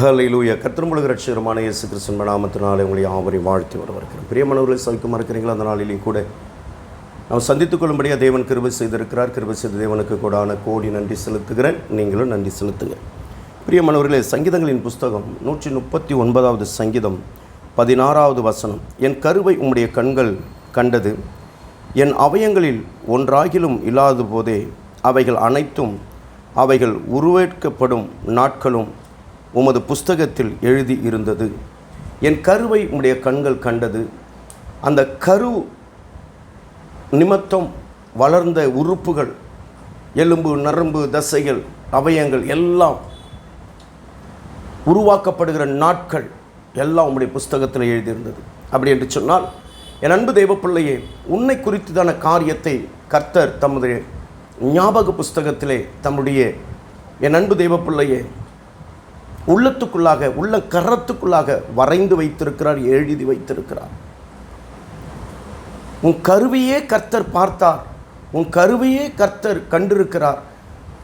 ஹலையிலூய கத்திரமுழுக ரட்சகரமான இயேசு கிறிஸ்தன் நாமத்தினாலே உங்களை யாவரையும் வாழ்த்தி வர வருகிறேன் பிரியமானவர்களை சவிக்கமாக இருக்கிறீங்களா அந்த நாளிலேயும் கூட நாம் சந்தித்துக் கொள்ளும்படியாக தேவன் கிருபை செய்திருக்கிறார். கிருபை செய்த தேவனுக்கு கூடான கோடி நன்றி செலுத்துகிறேன். நீங்களும் நன்றி செலுத்துங்க பிரியமானவர்களே சங்கீதங்களின் புஸ்தகம் நூற்றி முப்பத்தி ஒன்பதாவது சங்கீதம் பதினாறாவது வசனம். என் கருவை உம்முடைய கண்கள் கண்டது. என் அவயங்களில் ஒன்றாகிலும் இல்லாத போதே அவைகள் அனைத்தும் அவைகள் உருவேற்கப்படும் நாட்களும் உமது புஸ்தகத்தில் எழுதி இருந்தது. என் கருவை உம்முடைய கண்கள் கண்டது. அந்த கரு நிமித்தம் வளர்ந்த உறுப்புகள் எலும்பு நரம்பு தசைகள் அவயங்கள் எல்லாம் உருவாக்கப்படுகிற நாட்கள் எல்லாம் உம்முடைய புஸ்தகத்தில் எழுதியிருந்தது. அப்படி என்று சொன்னால் என் அன்பு தெய்வ பிள்ளையே உன்னை குறித்ததான காரியத்தை கர்த்தர் தமது ஞாபக புஸ்தகத்திலே தம்முடைய என் அன்பு தெய்வ பிள்ளையே உள்ளத்துக்குள்ளாக உள்ள கரத்துக்குள்ளாக வரைந்து வைத்திருக்கிறார் எழுதி வைத்திருக்கிறார். உன் கருவையே கர்த்தர் பார்த்தார் உன் கருவையே கர்த்தர் கண்டிருக்கிறார்.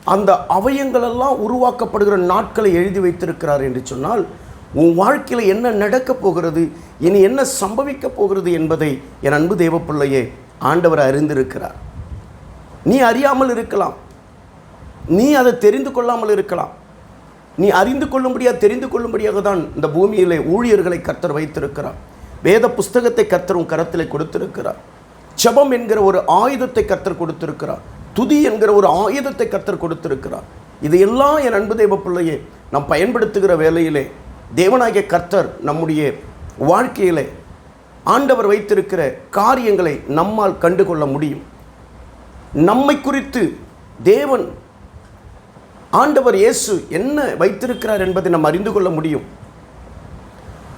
அந்த அவயங்களெல்லாம் உருவாக்கப்படுகிற நாட்களை எழுதி வைத்திருக்கிறார் என்று சொன்னால் உன் வாழ்க்கையில் என்ன நடக்கப் போகிறது இனி என்ன சம்பவிக்கப் போகிறது என்பதை என் அன்பு தேவப்பிள்ளையே ஆண்டவர் அறிந்திருக்கிறார். நீ அறியாமல் இருக்கலாம். நீ அதை தெரிந்து கொள்ளாமல் இருக்கலாம். நீ அறிந்து கொள்ளும்படியாக தெரிந்து கொள்ளும்படியாக தான் இந்த பூமியிலே ஊழியர்களை கர்த்தர் வைத்திருக்கிறார். வேத புஸ்தகத்தை கர்த்தர் உன் கரத்திலே கொடுத்திருக்கிறார். ஜெபம் என்கிற ஒரு ஆயுதத்தை கர்த்தர் கொடுத்திருக்கிறார். துதி என்கிற ஒரு ஆயுதத்தை கர்த்தர் கொடுத்திருக்கிறார். இதையெல்லாம் என் அன்பு தெய்வ பிள்ளையே நாம் பயன்படுத்துகிற வேலையிலே தேவனாகிய கர்த்தர் நம்முடைய வாழ்க்கையிலே ஆண்டவர் வைத்திருக்கிற காரியங்களை நம்மால் கண்டுகொள்ள முடியும். நம்மை குறித்து தேவன் ஆண்டவர் இயேசு என்ன வைத்திருக்கிறார் என்பதை நம்ம அறிந்து கொள்ள முடியும்.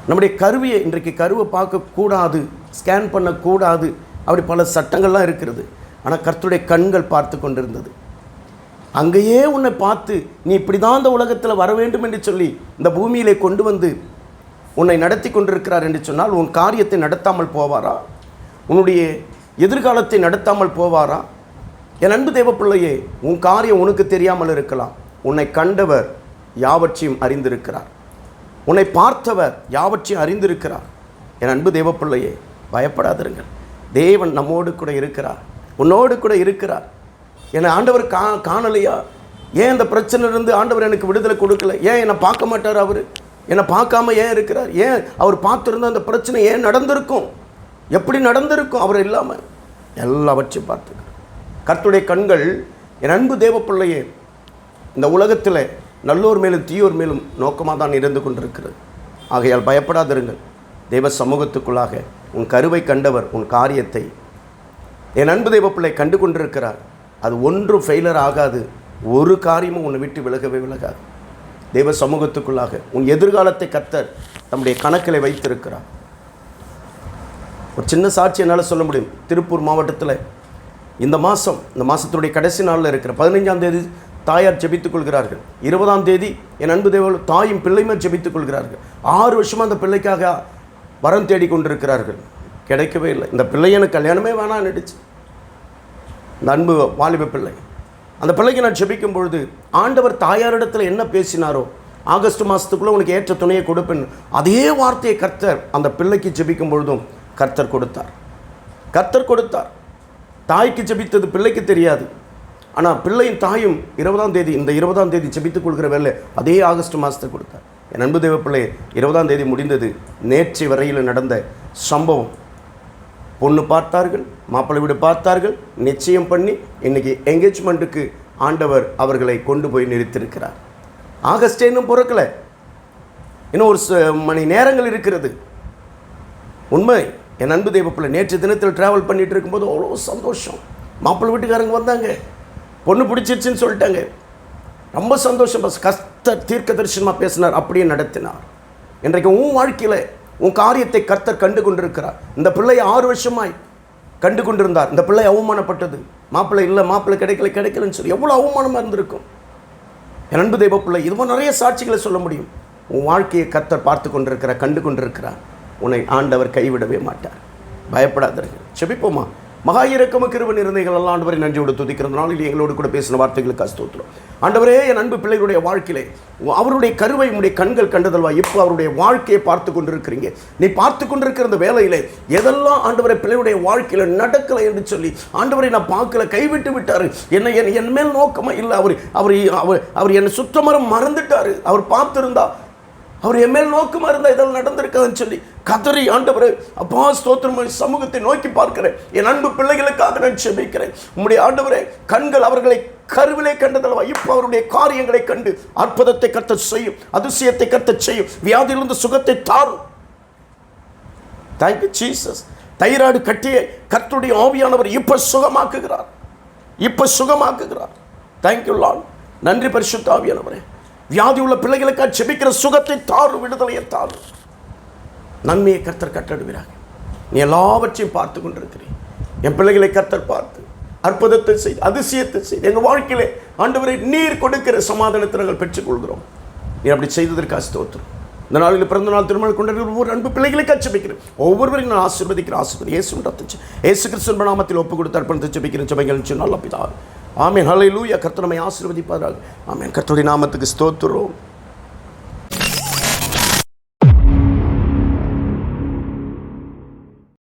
நம்முடைய கருவியை இன்றைக்கு கருவை பார்க்கக்கூடாது ஸ்கேன் பண்ணக்கூடாது அப்படி பல சட்டங்கள்லாம் இருக்கிறது. ஆனால் கர்த்துடைய கண்கள் பார்த்து கொண்டிருந்தது. அங்கேயே உன்னை பார்த்து நீ இப்படி தான் இந்த உலகத்தில் வர வேண்டும் என்று சொல்லி இந்த பூமியிலே கொண்டு வந்து உன்னை நடத்தி கொண்டிருக்கிறார் என்று சொன்னால் உன் காரியத்தை நடத்தாமல் போவாரா? உன்னுடைய எதிர்காலத்தை நடத்தாமல் போவாரா? என் அன்பு தேவ பிள்ளையே உன் காரியம் உனக்கு தெரியாமல் இருக்கலாம். உன்னை கண்டவர் யாவற்றையும் அறிந்திருக்கிறார். உன்னை பார்த்தவர் யாவற்றையும் அறிந்திருக்கிறார். என் அன்பு தேவ பிள்ளையே பயப்படாதிருங்கள். தேவன் நம்மோடு கூட இருக்கிறார். உன்னோடு கூட இருக்கிறார். என்னை ஆண்டவர் கா காணலையா? ஏன் இந்த பிரச்சனையிலிருந்து ஆண்டவர் எனக்கு விடுதலை கொடுக்கல? ஏன் என்னை பார்க்க மாட்டார் அவர்? என்னை பார்க்காம ஏன் இருக்கிறார்? ஏன் அவர் பார்த்துருந்தா அந்த பிரச்சனை ஏன் நடந்திருக்கும்? எப்படி நடந்திருக்கும்? அவர் இல்லாமல் எல்லாவற்றையும் பார்த்துக்கிறார். கர்த்துடைய கண்கள் என் அன்பு தேவப்பிள்ளையே இந்த உலகத்தில் நல்லோர் மேலும் தீயோர் மேலும் நோக்கமாக தான் இருந்து கொண்டிருக்கிறது. ஆகையால் பயப்படாதிருங்கள். தெய்வ சமூகத்துக்குள்ளாக உன் கருவை கண்டவர் உன் காரியத்தை என் அன்பு தெய்வப்பிள்ளை கண்டு கொண்டிருக்கிறார். அது ஒன்றும் ஃபெயிலர் ஆகாது. ஒரு காரியமும் உன்னை விட்டு விலகவே விலகாது. தெய்வ சமூகத்துக்குள்ளாக உன் எதிர்காலத்தை கத்தர் தம்முடைய கணக்கில் வைத்திருக்கிறார். ஒரு சின்ன சாட்சி என்னால் சொல்ல முடியும். திருப்பூர் மாவட்டத்தில் இந்த மாதம் இந்த மாதத்துடைய கடைசி நாளில் இருக்கிற பதினைஞ்சாம் தேதி தாயார் ஜெபித்துக் கொள்கிறார்கள். இருபதாம் தேதி என் அன்பு தேவ தாயும் பிள்ளையுமே ஜெபித்துக் கொள்கிறார்கள். ஆறு வருஷமாக அந்த பிள்ளைக்காக வரம் தேடி கொண்டிருக்கிறார்கள். கிடைக்கவே இல்லை. இந்த பிள்ளை எனக்கு கல்யாணமே வேணாம் நடிச்சு இந்த அன்பு வாலிப பிள்ளை. அந்த பிள்ளைக்கு நான் ஜெபிக்கும் பொழுது ஆண்டவர் தாயாரிடத்தில் என்ன பேசினாரோ ஆகஸ்ட் மாதத்துக்குள்ளே உனக்கு ஏற்ற துணையை கொடுப்பேன் அதே வார்த்தையை கர்த்தர் அந்த பிள்ளைக்கு ஜெபிக்கும் பொழுதும் கர்த்தர் கொடுத்தார். கர்த்தர் கொடுத்தார். தாய்க்கு ஜெபித்தது பிள்ளைக்கு தெரியாது. ஆனால் பிள்ளையும் தாயும் இருபதாம் தேதி இந்த இருபதாம் தேதி ஜபித்துக் கொள்கிற வேலை அதே ஆகஸ்ட் மாதத்தை கொடுத்தார். என் அன்பு தேவ பிள்ளை இருபதாம் தேதி முடிந்தது நேற்று வரையில் நடந்த சம்பவம். பொண்ணு பார்த்தார்கள் மாப்பிள்ளை வீடு பார்த்தார்கள் நிச்சயம் பண்ணி இன்னைக்கு என்கேஜ்மெண்ட்டுக்கு ஆண்டவர் அவர்களை கொண்டு போய் நிறுத்தியிருக்கிறார். ஆகஸ்ட் இன்னும் பிறக்கல. இன்னும் ஒரு ச- மணி நேரங்கள் இருக்கிறது. உண்மை. என் அன்பு தெய்வப்பிள்ளை நேற்று தினத்தில் ட்ராவல் பண்ணிட்டு இருக்கும்போது அவ்வளோ சந்தோஷம். மாப்பிள்ளை வீட்டுக்காரங்க வந்தாங்க. பொண்ணு பிடிச்சிருச்சுன்னு சொல்லிட்டாங்க. ரொம்ப சந்தோஷம் பஸ் கஷ்ட தீர்க்க தரிசனமாக பேசினார் அப்படியே நடத்தினார். இன்றைக்கு உன் வாழ்க்கையில் உன் காரியத்தை கர்த்தர் கண்டு கொண்டிருக்கிறார் இந்த பிள்ளையை ஆறு வருஷமாய் கண்டு கொண்டிருந்தார் இந்த பிள்ளை அவமானப்பட்டது. மாப்பிள்ளை இல்லை மாப்பிள்ளை கிடைக்கல கிடைக்கலன்னு சொல்லி எவ்வளோ அவமானமாக இருந்திருக்கும். என் அன்பு தெய்வ பிள்ளை இதுவும் நிறைய சாட்சிகளை சொல்ல முடியும். உன் வாழ்க்கையை கர்த்தர் பார்த்து கொண்டிருக்கிறார் கண்டு கொண்டிருக்கிறார் உன்னை ஆண்டவர் கைவிடவே மாட்டார். பயப்படாதீர்கள். செபிப்போமா? மகா இறக்கம கிருப இருந்தீர்கள் எல்லாம் ஆண்டவரை நன்றியோடு துதிக்கிறதுனால நாளில் எங்களோடு கூட பேசின வார்த்தைகளுக்கு அஸ்தோத்திரம். ஆண்டவரே என் அன்பு பிள்ளைகளுடைய வாழ்க்கையிலே அவருடைய கருவை உடைய கண்கள் கண்டதல்வா? இப்போ அவருடைய வாழ்க்கையை பார்த்து கொண்டிருக்கிறீங்க? நீ பார்த்து கொண்டிருக்கிற அந்த வேலையிலே எதெல்லாம் ஆண்டவரை பிள்ளையுடைய வாழ்க்கையில் நடக்கலை என்று சொல்லி ஆண்டவரை நான் பார்க்கல கைவிட்டு விட்டார். என்னை என் என் மேல் நோக்கமாக இல்லை அவர் அவர் அவர் அவர் என்னை சுத்தமரம் மறந்துட்டார். அவர் பார்த்துருந்தா அவர் என் மேல் நோக்கமா இருந்தால் இதெல்லாம் நடந்திருக்காதுன்னு சொல்லி கதறி ஆண்டவரே அப்பா ஸ்தோத்திரம் சமூகத்தை நோக்கி பார்க்கிறேன். என் அன்பு பிள்ளைகளுக்காக நான் செபிக்கிறேன் உங்களுடைய ஆண்டவரே கண்கள் அவர்களை கருவிலே கண்டதல்லவா? இப்போ அவருடைய காரியங்களை கண்டு அற்புதத்தை கத்த செய்யும் அதிசயத்தை கத்த செய்யும் வியாதியிலிருந்து சுகத்தை தாரும். தேங்க்யூ ஜீசஸ் தைராய்டு கட்டிய கர்த்துடைய ஆவியானவர் இப்போ சுகமாக்குகிறார். இப்போ சுகமாக்குகிறார். தேங்க்யூ லால் நன்றி பரிசுத்த ஆவியானவரே. வியாதி உள்ள பிள்ளைகளுக்காக செபிக்கிற சுகத்தை தாரு விடுதலையை தாரு நன்மையை கர்த்தர் கட்டடுகிறார் நீ எல்லாவற்றையும் பார்த்து கொண்டிருக்கிறேன். என் பிள்ளைகளை கர்த்தர் பார்த்து அற்புதத்தை செய்து அதிசயத்தை செய்து எங்கள் வாழ்க்கையிலே ஆண்டவரை நீர் கொடுக்கிற சமாதானத்தை நாங்கள் பெற்றுக்கொள்கிறோம். நீ அப்படி செய்ததற்காக ஸ்தோத்திரம். இந்த நாளில் பிறந்த நாள் திருமணம் கொண்ட ஒவ்வொரு அன்பு பிள்ளைகளை கச்சபிக்கிறேன் ஒவ்வொருவரையும் நான் ஆசீர்வதிக்கிற ஆசீர்வதி ஏசு ஏசு கிறிஸ்தன் நாமத்தில் ஒப்பு கொடுத்து அர்ப்பணத்தை ஜெபிக்கிறேன். ஜெபங்கள் சொன்னால் பிதா ஆமீன். ஹலை லூயா கர்த்தனமை ஆசீர்வதிப்பார்கள் ஆமீன். கர்த்தருடைய நாமத்துக்கு ஸ்தோத்துறோம்